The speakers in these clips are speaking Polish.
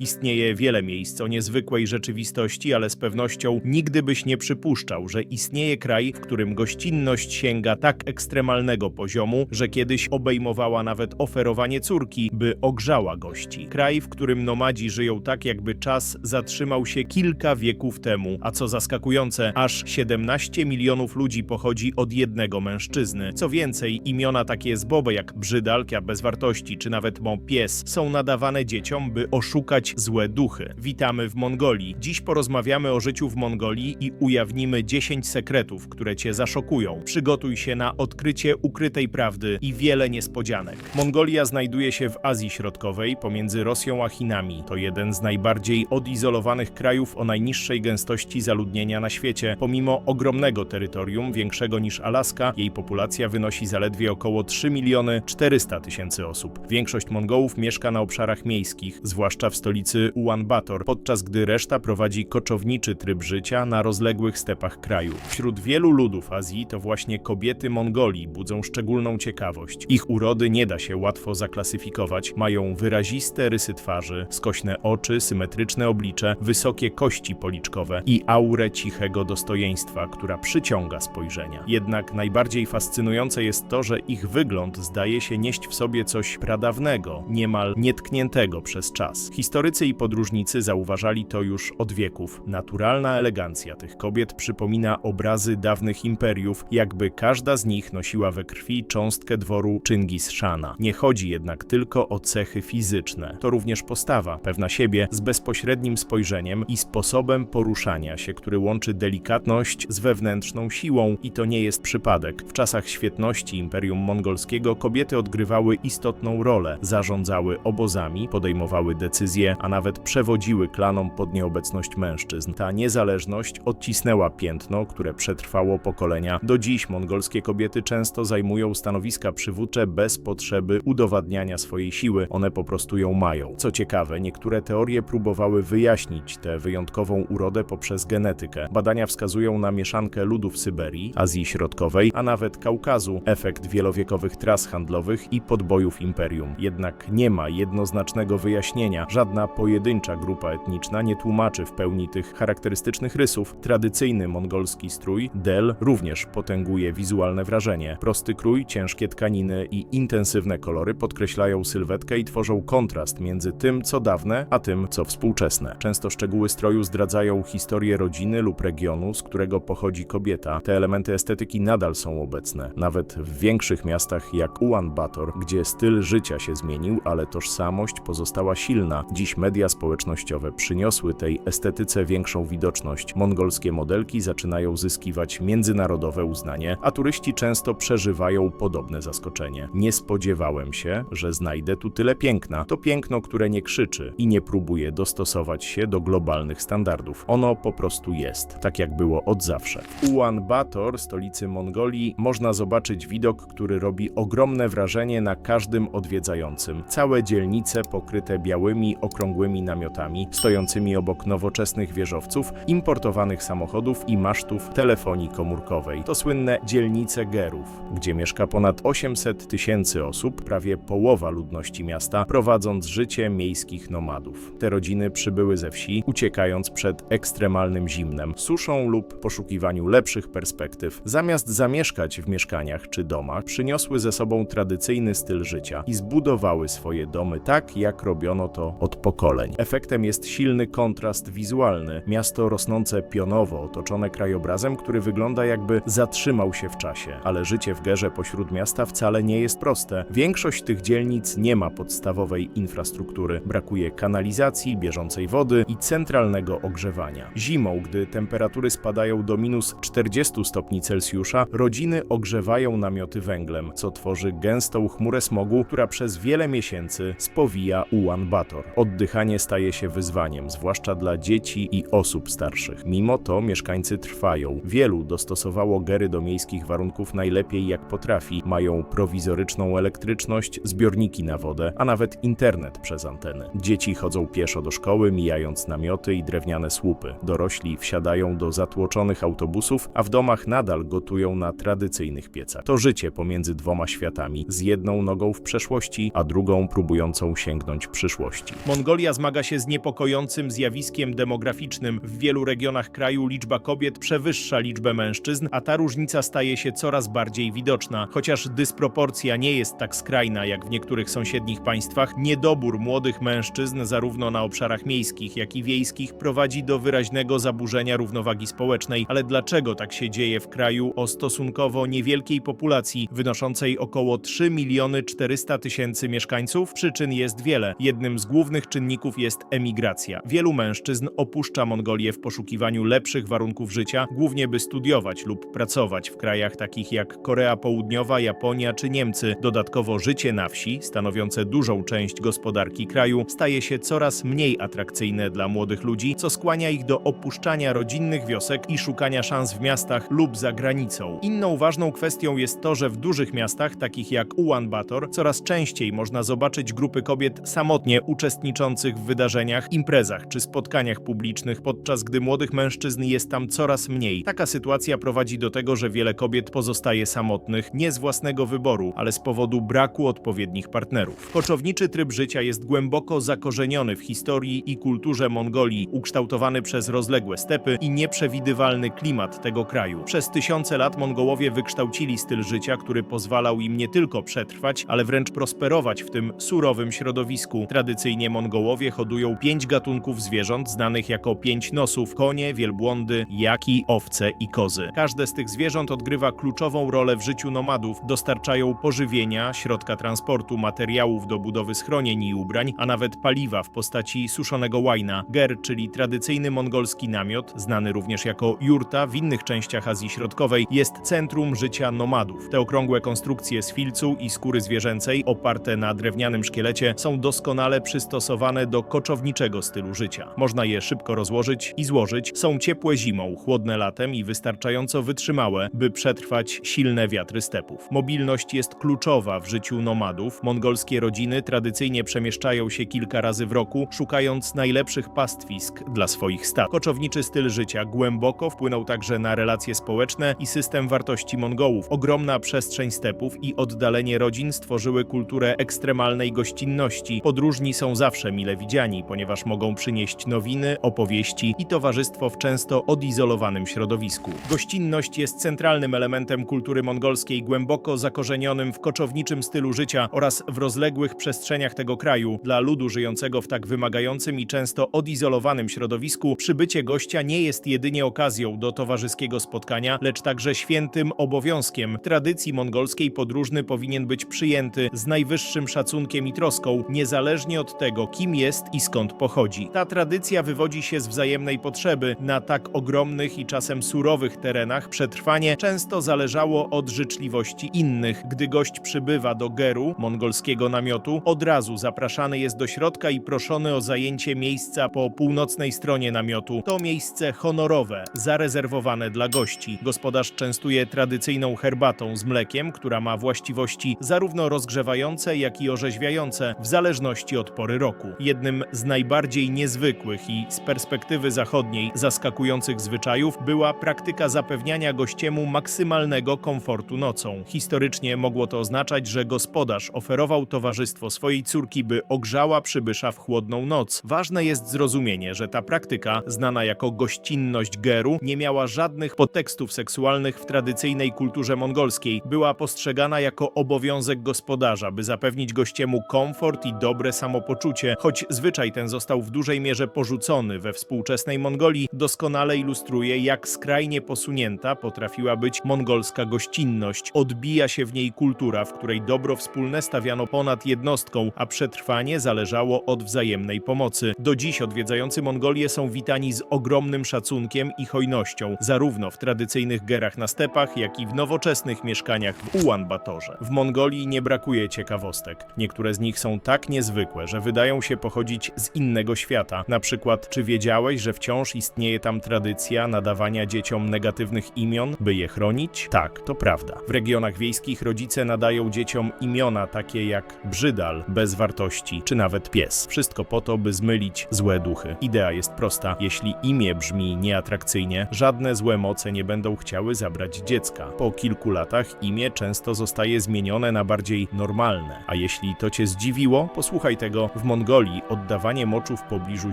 Istnieje wiele miejsc o niezwykłej rzeczywistości, ale z pewnością nigdy byś nie przypuszczał, że istnieje kraj, w którym gościnność sięga tak ekstremalnego poziomu, że kiedyś obejmowała nawet oferowanie córki, by ogrzała gości. Kraj, w którym nomadzi żyją tak, jakby czas zatrzymał się kilka wieków temu, a co zaskakujące, aż 17 milionów ludzi pochodzi od jednego mężczyzny. Co więcej, imiona takie z Boba jak Brzydalkia bez wartości, czy nawet Mon Pies są nadawane dzieciom, by oszukać złe duchy. Witamy w Mongolii. Dziś porozmawiamy o życiu w Mongolii i ujawnimy 10 sekretów, które cię zaszokują. Przygotuj się na odkrycie ukrytej prawdy i wiele niespodzianek. Mongolia znajduje się w Azji Środkowej, pomiędzy Rosją a Chinami. To jeden z najbardziej odizolowanych krajów o najniższej gęstości zaludnienia na świecie. Pomimo ogromnego terytorium, większego niż Alaska, jej populacja wynosi zaledwie około 3 miliony 400 tysięcy osób. Większość Mongołów mieszka na obszarach miejskich, zwłaszcza w stolicy Ulaanbaatar, podczas gdy reszta prowadzi koczowniczy tryb życia na rozległych stepach kraju. Wśród wielu ludów Azji to właśnie kobiety Mongolii budzą szczególną ciekawość. Ich urody nie da się łatwo zaklasyfikować, mają wyraziste rysy twarzy, skośne oczy, symetryczne oblicze, wysokie kości policzkowe i aurę cichego dostojeństwa, która przyciąga spojrzenia. Jednak najbardziej fascynujące jest to, że ich wygląd zdaje się nieść w sobie coś pradawnego, niemal nietkniętego przez czas. Historycy i podróżnicy zauważali to już od wieków. Naturalna elegancja tych kobiet przypomina obrazy dawnych imperiów, jakby każda z nich nosiła we krwi cząstkę dworu Chingis Shana. Nie chodzi jednak tylko o cechy fizyczne. To również postawa, pewna siebie, z bezpośrednim spojrzeniem i sposobem poruszania się, który łączy delikatność z wewnętrzną siłą i to nie jest przypadek. W czasach świetności Imperium Mongolskiego kobiety odgrywały istotną rolę, zarządzały obozami, podejmowały decyzje, a nawet przewodziły klanom pod nieobecność mężczyzn. Ta niezależność odcisnęła piętno, które przetrwało pokolenia. Do dziś mongolskie kobiety często zajmują stanowiska przywódcze bez potrzeby udowadniania swojej siły, one po prostu ją mają. Co ciekawe, niektóre teorie próbowały wyjaśnić tę wyjątkową urodę poprzez genetykę. Badania wskazują na mieszankę ludów Syberii, Azji Środkowej, a nawet Kaukazu, efekt wielowiekowych tras handlowych i podbojów imperium. Jednak nie ma jednoznacznego wyjaśnienia. Żadna pojedyncza grupa etniczna nie tłumaczy w pełni tych charakterystycznych rysów. Tradycyjny mongolski strój, del, również potęguje wizualne wrażenie. Prosty krój, ciężkie tkaniny i intensywne kolory podkreślają sylwetkę i tworzą kontrast między tym, co dawne, a tym, co współczesne. Często szczegóły stroju zdradzają historię rodziny lub regionu, z którego pochodzi kobieta. Te elementy estetyki nadal są obecne, nawet w większych miastach jak Ulaanbaatar, gdzie styl życia się zmienił, ale tożsamość pozostała silna. Dziś media społecznościowe przyniosły tej estetyce większą widoczność. Mongolskie modelki zaczynają zyskiwać międzynarodowe uznanie, a turyści często przeżywają podobne zaskoczenie. Nie spodziewałem się, że znajdę tu tyle piękna. To piękno, które nie krzyczy i nie próbuje dostosować się do globalnych standardów. Ono po prostu jest, tak jak było od zawsze. W Ulaanbaatar, stolicy Mongolii, można zobaczyć widok, który robi ogromne wrażenie na każdym odwiedzającym. Całe dzielnice pokryte białymi, okrągłymi namiotami, stojącymi obok nowoczesnych wieżowców, importowanych samochodów i masztów telefonii komórkowej. To słynne dzielnice Gerów, gdzie mieszka ponad 800 tysięcy osób, prawie połowa ludności miasta, prowadząc życie miejskich nomadów. Te rodziny przybyły ze wsi, uciekając przed ekstremalnym zimnem, suszą lub poszukiwaniu lepszych perspektyw. Zamiast zamieszkać w mieszkaniach czy domach, przyniosły ze sobą tradycyjny styl życia i zbudowały swoje domy tak, jak robiono to od pokoleń. Efektem jest silny kontrast wizualny. Miasto rosnące pionowo, otoczone krajobrazem, który wygląda jakby zatrzymał się w czasie. Ale życie w Gerze pośród miasta wcale nie jest proste. Większość tych dzielnic nie ma podstawowej infrastruktury. Brakuje kanalizacji, bieżącej wody i centralnego ogrzewania. Zimą, gdy temperatury spadają do minus 40 stopni Celsjusza, rodziny ogrzewają namioty węglem, co tworzy gęstą chmurę smogu, która przez wiele miesięcy spowija Ulaanbaatar. Oddychanie staje się wyzwaniem, zwłaszcza dla dzieci i osób starszych. Mimo to mieszkańcy trwają. Wielu dostosowało gery do miejskich warunków najlepiej jak potrafi. Mają prowizoryczną elektryczność, zbiorniki na wodę, a nawet internet przez anteny. Dzieci chodzą pieszo do szkoły, mijając namioty i drewniane słupy. Dorośli wsiadają do zatłoczonych autobusów, a w domach nadal gotują na tradycyjnych piecach. To życie pomiędzy dwoma światami, z jedną nogą w przeszłości, a drugą próbującą sięgnąć przyszłości. Mongolia zmaga się z niepokojącym zjawiskiem demograficznym. W wielu regionach kraju liczba kobiet przewyższa liczbę mężczyzn, a ta różnica staje się coraz bardziej widoczna. Chociaż dysproporcja nie jest tak skrajna jak w niektórych sąsiednich państwach, niedobór młodych mężczyzn zarówno na obszarach miejskich, jak i wiejskich prowadzi do wyraźnego zaburzenia równowagi społecznej. Ale dlaczego tak się dzieje w kraju o stosunkowo niewielkiej populacji, wynoszącej około 3 miliony 400 tysięcy mieszkańców? Przyczyn jest wiele. Jednym z głównych czynników jest emigracja. Wielu mężczyzn opuszcza Mongolię w poszukiwaniu lepszych warunków życia, głównie by studiować lub pracować w krajach takich jak Korea Południowa, Japonia czy Niemcy. Dodatkowo życie na wsi, stanowiące dużą część gospodarki kraju, staje się coraz mniej atrakcyjne dla młodych ludzi, co skłania ich do opuszczania rodzinnych wiosek i szukania szans w miastach lub za granicą. Inną ważną kwestią jest to, że w dużych miastach, takich jak Ulaanbaatar, coraz częściej można zobaczyć grupy kobiet samotnie uczestniczących w wydarzeniach, imprezach czy spotkaniach publicznych, podczas gdy młodych mężczyzn jest tam coraz mniej. Taka sytuacja prowadzi do tego, że wiele kobiet pozostaje samotnych nie z własnego wyboru, ale z powodu braku odpowiednich partnerów. Koczowniczy tryb życia jest głęboko zakorzeniony w historii i kulturze Mongolii, ukształtowany przez rozległe stepy i nieprzewidywalny klimat tego kraju. Przez tysiące lat Mongołowie wykształcili styl życia, który pozwalał im nie tylko przetrwać, ale wręcz prosperować w tym surowym środowisku. Tradycyjnie Mongołowie hodują pięć gatunków zwierząt znanych jako pięć nosów: konie, wielbłądy, jaki, owce i kozy. Każde z tych zwierząt odgrywa kluczową rolę w życiu nomadów, dostarczają pożywienia, środka transportu, materiałów do budowy schronień i ubrań, a nawet paliwa w postaci suszonego łajna. Ger, czyli tradycyjny mongolski namiot, znany również jako jurta w innych częściach Azji Środkowej, jest centrum życia nomadów. Te okrągłe konstrukcje z filcu i skóry zwierzęcej, oparte na drewnianym szkielecie, są doskonale przystosowane do koczowniczego stylu życia. Można je szybko rozłożyć i złożyć, są ciepłe zimą, chłodne latem i wystarczająco wytrzymałe, by przetrwać silne wiatry stepów. Mobilność jest kluczowa w życiu nomadów. Mongolskie rodziny tradycyjnie przemieszczają się kilka razy w roku, szukając najlepszych pastwisk dla swoich stad. Koczowniczy styl życia głęboko wpłynął także na relacje społeczne i system wartości Mongołów. Ogromna przestrzeń stepów i oddalenie rodzin stworzyły kulturę ekstremalnej gościnności. Podróżni są zawsze mile widziani, ponieważ mogą przynieść nowiny, opowieści i towarzystwo w często odizolowanym środowisku. Gościnność jest centralnym elementem kultury mongolskiej, głęboko zakorzenionym w koczowniczym stylu życia oraz w rozległych przestrzeniach tego kraju. Dla ludu żyjącego w tak wymagającym i często odizolowanym środowisku, przybycie gościa nie jest jedynie okazją do towarzyskiego spotkania, lecz także świętym obowiązkiem. W tradycji mongolskiej podróżny powinien być przyjęty z najwyższym szacunkiem i troską, niezależnie od tego, kim jest i skąd pochodzi. Ta tradycja wywodzi się z wzajemnej potrzeby. Na tak ogromnych i czasem surowych terenach przetrwanie często zależało od życzliwości innych. Gdy gość przybywa do Geru, mongolskiego namiotu, od razu zapraszany jest do środka i proszony o zajęcie miejsca po północnej stronie namiotu. To miejsce honorowe, zarezerwowane dla gości. Gospodarz częstuje tradycyjną herbatą z mlekiem, która ma właściwości zarówno rozgrzewające, jak i orzeźwiające, w zależności od pory roku. Jednym z najbardziej niezwykłych i z perspektywy zachodniej zaskakujących zwyczajów była praktyka zapewniania gościemu maksymalnego komfortu nocą. Historycznie mogło to oznaczać, że gospodarz oferował towarzystwo swojej córki, by ogrzała przybysza w chłodną noc. Ważne jest zrozumienie, że ta praktyka, znana jako gościnność geru, nie miała żadnych podtekstów seksualnych w tradycyjnej kulturze mongolskiej. Była postrzegana jako obowiązek gospodarza, by zapewnić gościemu komfort i dobre samopoczucie, choć zwyczaj ten został w dużej mierze porzucony we współczesnej Mongolii, doskonale ilustruje, jak skrajnie posunięta potrafiła być mongolska gościnność. Odbija się w niej kultura, w której dobro wspólne stawiano ponad jednostką, a przetrwanie zależało od wzajemnej pomocy. Do dziś odwiedzający Mongolię są witani z ogromnym szacunkiem i hojnością, zarówno w tradycyjnych gerach na stepach, jak i w nowoczesnych mieszkaniach w Ulaanbaatorze. W Mongolii nie brakuje ciekawostek. Niektóre z nich są tak niezwykłe, że wydają się pochodzić z innego świata. Na przykład, czy wiedziałeś, że wciąż istnieje tam tradycja nadawania dzieciom negatywnych imion, by je chronić? Tak, to prawda. W regionach wiejskich rodzice nadają dzieciom imiona takie jak brzydal, bez wartości, czy nawet pies. Wszystko po to, by zmylić złe duchy. Idea jest prosta. Jeśli imię brzmi nieatrakcyjnie, żadne złe moce nie będą chciały zabrać dziecka. Po kilku latach imię często zostaje zmienione na bardziej normalne. A jeśli to cię zdziwiło, posłuchaj tego. W Mongolii Oddawanie moczu w pobliżu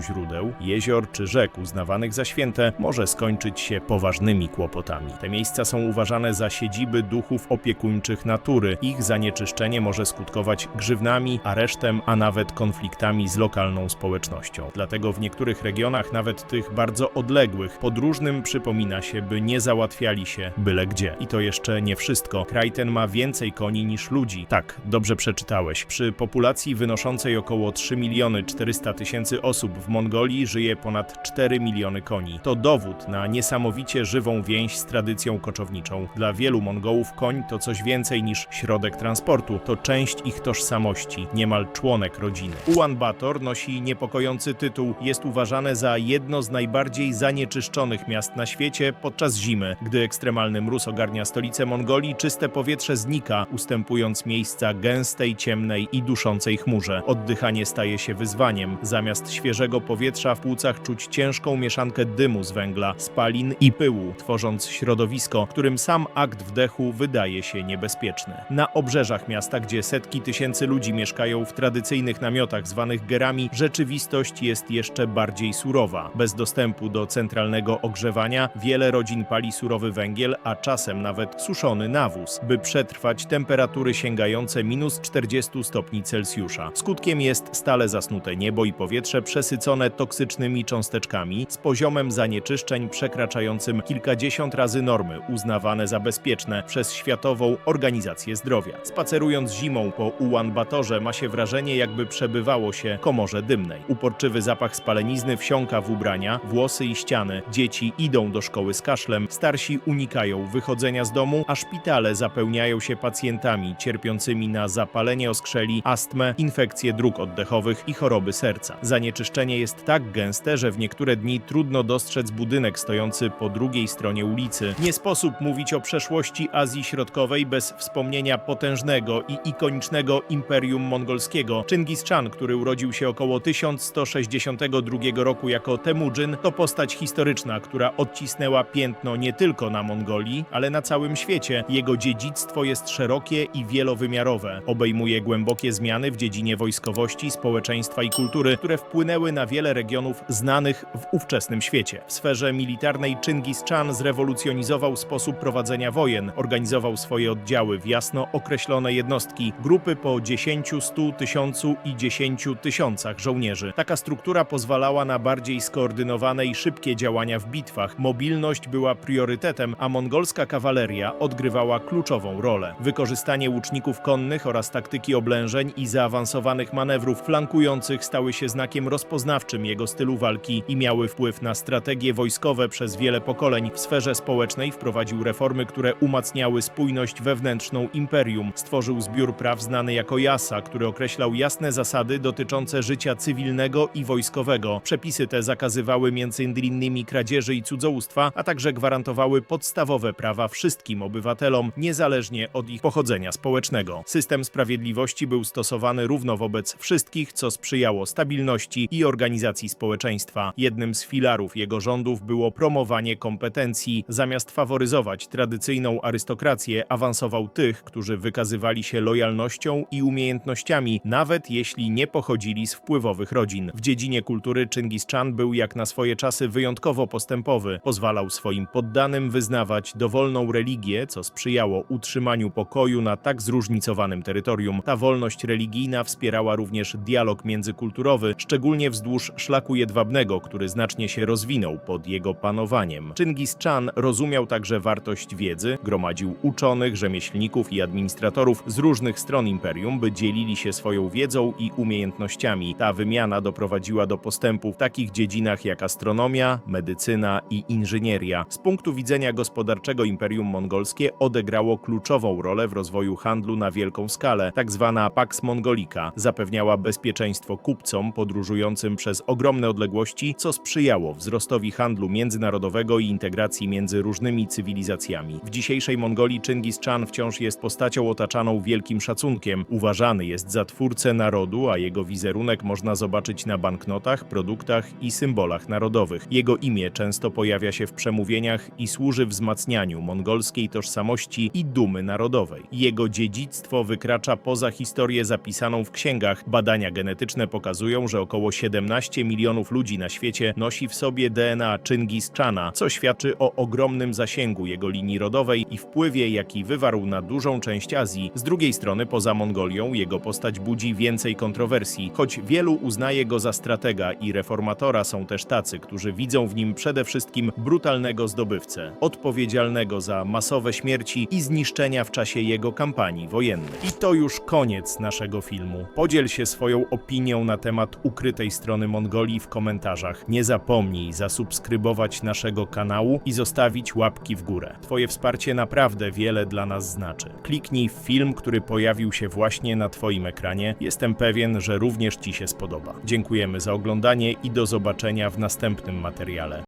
źródeł, jezior czy rzek uznawanych za święte może skończyć się poważnymi kłopotami. Te miejsca są uważane za siedziby duchów opiekuńczych natury. Ich zanieczyszczenie może skutkować grzywnami, aresztem, a nawet konfliktami z lokalną społecznością. Dlatego w niektórych regionach, nawet tych bardzo odległych, podróżnym przypomina się, by nie załatwiali się byle gdzie. I to jeszcze nie wszystko. Kraj ten ma więcej koni niż ludzi. Tak, dobrze przeczytałeś. Przy populacji wynoszącej około 3 miliony 400 tysięcy osób w Mongolii żyje ponad 4 miliony koni. To dowód na niesamowicie żywą więź z tradycją koczowniczą. Dla wielu Mongołów koń to coś więcej niż środek transportu. To część ich tożsamości, niemal członek rodziny. Ulan Bator nosi niepokojący tytuł. Jest uważane za jedno z najbardziej zanieczyszczonych miast na świecie podczas zimy. Gdy ekstremalny mróz ogarnia stolicę Mongolii, czyste powietrze znika, ustępując miejsca gęstej, ciemnej i duszącej chmurze. Oddychanie staje się wyzwaniem. Zamiast świeżego powietrza w płucach czuć ciężką mieszankę dymu z węgla, spalin i pyłu, tworząc środowisko, którym sam akt wdechu wydaje się niebezpieczny. Na obrzeżach miasta, gdzie setki tysięcy ludzi mieszkają w tradycyjnych namiotach zwanych gerami, rzeczywistość jest jeszcze bardziej surowa. Bez dostępu do centralnego ogrzewania wiele rodzin pali surowy węgiel, a czasem nawet suszony nawóz, by przetrwać temperatury sięgające minus 40 stopni Celsjusza. Skutkiem jest stale zasnute niebo i powietrze przesycone toksycznymi cząsteczkami z poziomem zanieczyszczeń przekraczającym kilkadziesiąt razy normy uznawane za bezpieczne przez Światową Organizację Zdrowia. Spacerując zimą po Ulan Batorze ma się wrażenie, jakby przebywało się komorze dymnej. Uporczywy zapach spalenizny wsiąka w ubrania, włosy i ściany. Dzieci idą do szkoły z kaszlem, starsi unikają wychodzenia z domu, a szpitale zapełniają się pacjentami cierpiącymi na zapalenie oskrzeli, astmę, infekcje dróg oddechowych i choroby serca. Zanieczyszczenie jest tak gęste, że w niektóre dni trudno dostrzec budynek stojący po drugiej stronie ulicy. Nie sposób mówić o przeszłości Azji Środkowej bez wspomnienia potężnego i ikonicznego Imperium Mongolskiego. Chingis Khan, który urodził się około 1162 roku jako Temujin, to postać historyczna, która odcisnęła piętno nie tylko na Mongolii, ale na całym świecie. Jego dziedzictwo jest szerokie i wielowymiarowe. Obejmuje głębokie zmiany w dziedzinie wojskowości, i kultury, które wpłynęły na wiele regionów znanych w ówczesnym świecie. W sferze militarnej Chingis Khan zrewolucjonizował sposób prowadzenia wojen, organizował swoje oddziały w jasno określone jednostki, grupy po 10, 100, 1000 i 10 tysiącach żołnierzy. Taka struktura pozwalała na bardziej skoordynowane i szybkie działania w bitwach. Mobilność była priorytetem, a mongolska kawaleria odgrywała kluczową rolę. Wykorzystanie łuczników konnych oraz taktyki oblężeń i zaawansowanych manewrów flankujących stały się znakiem rozpoznawczym jego stylu walki i miały wpływ na strategie wojskowe przez wiele pokoleń. W sferze społecznej wprowadził reformy, które umacniały spójność wewnętrzną imperium. Stworzył zbiór praw znany jako Jasa, który określał jasne zasady dotyczące życia cywilnego i wojskowego. Przepisy te zakazywały m.in. kradzieży i cudzołóstwa, a także gwarantowały podstawowe prawa wszystkim obywatelom, niezależnie od ich pochodzenia społecznego. System sprawiedliwości był stosowany równo wobec wszystkich, co sprzyjało stabilności i organizacji społeczeństwa. Jednym z filarów jego rządów było promowanie kompetencji. Zamiast faworyzować tradycyjną arystokrację, awansował tych, którzy wykazywali się lojalnością i umiejętnościami, nawet jeśli nie pochodzili z wpływowych rodzin. W dziedzinie kultury Chingis Khan był jak na swoje czasy wyjątkowo postępowy. Pozwalał swoim poddanym wyznawać dowolną religię, co sprzyjało utrzymaniu pokoju na tak zróżnicowanym terytorium. Ta wolność religijna wspierała również dialog międzykulturowy, szczególnie wzdłuż szlaku jedwabnego, który znacznie się rozwinął pod jego panowaniem. Chingis Khan rozumiał także wartość wiedzy, gromadził uczonych, rzemieślników i administratorów z różnych stron imperium, by dzielili się swoją wiedzą i umiejętnościami. Ta wymiana doprowadziła do postępu w takich dziedzinach jak astronomia, medycyna i inżynieria. Z punktu widzenia gospodarczego Imperium Mongolskie odegrało kluczową rolę w rozwoju handlu na wielką skalę. Tak zwana Pax Mongolica zapewniała bezpieczeństwo kupcom podróżującym przez ogromne odległości, co sprzyjało wzrostowi handlu międzynarodowego i integracji między różnymi cywilizacjami. W dzisiejszej Mongolii Chingis Khan wciąż jest postacią otaczaną wielkim szacunkiem. Uważany jest za twórcę narodu, a jego wizerunek można zobaczyć na banknotach, produktach i symbolach narodowych. Jego imię często pojawia się w przemówieniach i służy wzmacnianiu mongolskiej tożsamości i dumy narodowej. Jego dziedzictwo wykracza poza historię zapisaną w księgach, badania genetyczne genetyczne pokazują, że około 17 milionów ludzi na świecie nosi w sobie DNA Chingis Chana, co świadczy o ogromnym zasięgu jego linii rodowej i wpływie, jaki wywarł na dużą część Azji. Z drugiej strony, poza Mongolią, jego postać budzi więcej kontrowersji, choć wielu uznaje go za stratega i reformatora, są też tacy, którzy widzą w nim przede wszystkim brutalnego zdobywcę, odpowiedzialnego za masowe śmierci i zniszczenia w czasie jego kampanii wojennej. I to już koniec naszego filmu. Podziel się swoją opinią na temat ukrytej strony Mongolii w komentarzach. Nie zapomnij zasubskrybować naszego kanału i zostawić łapki w górę. Twoje wsparcie naprawdę wiele dla nas znaczy. Kliknij w film, który pojawił się właśnie na Twoim ekranie. Jestem pewien, że również Ci się spodoba. Dziękujemy za oglądanie i do zobaczenia w następnym materiale.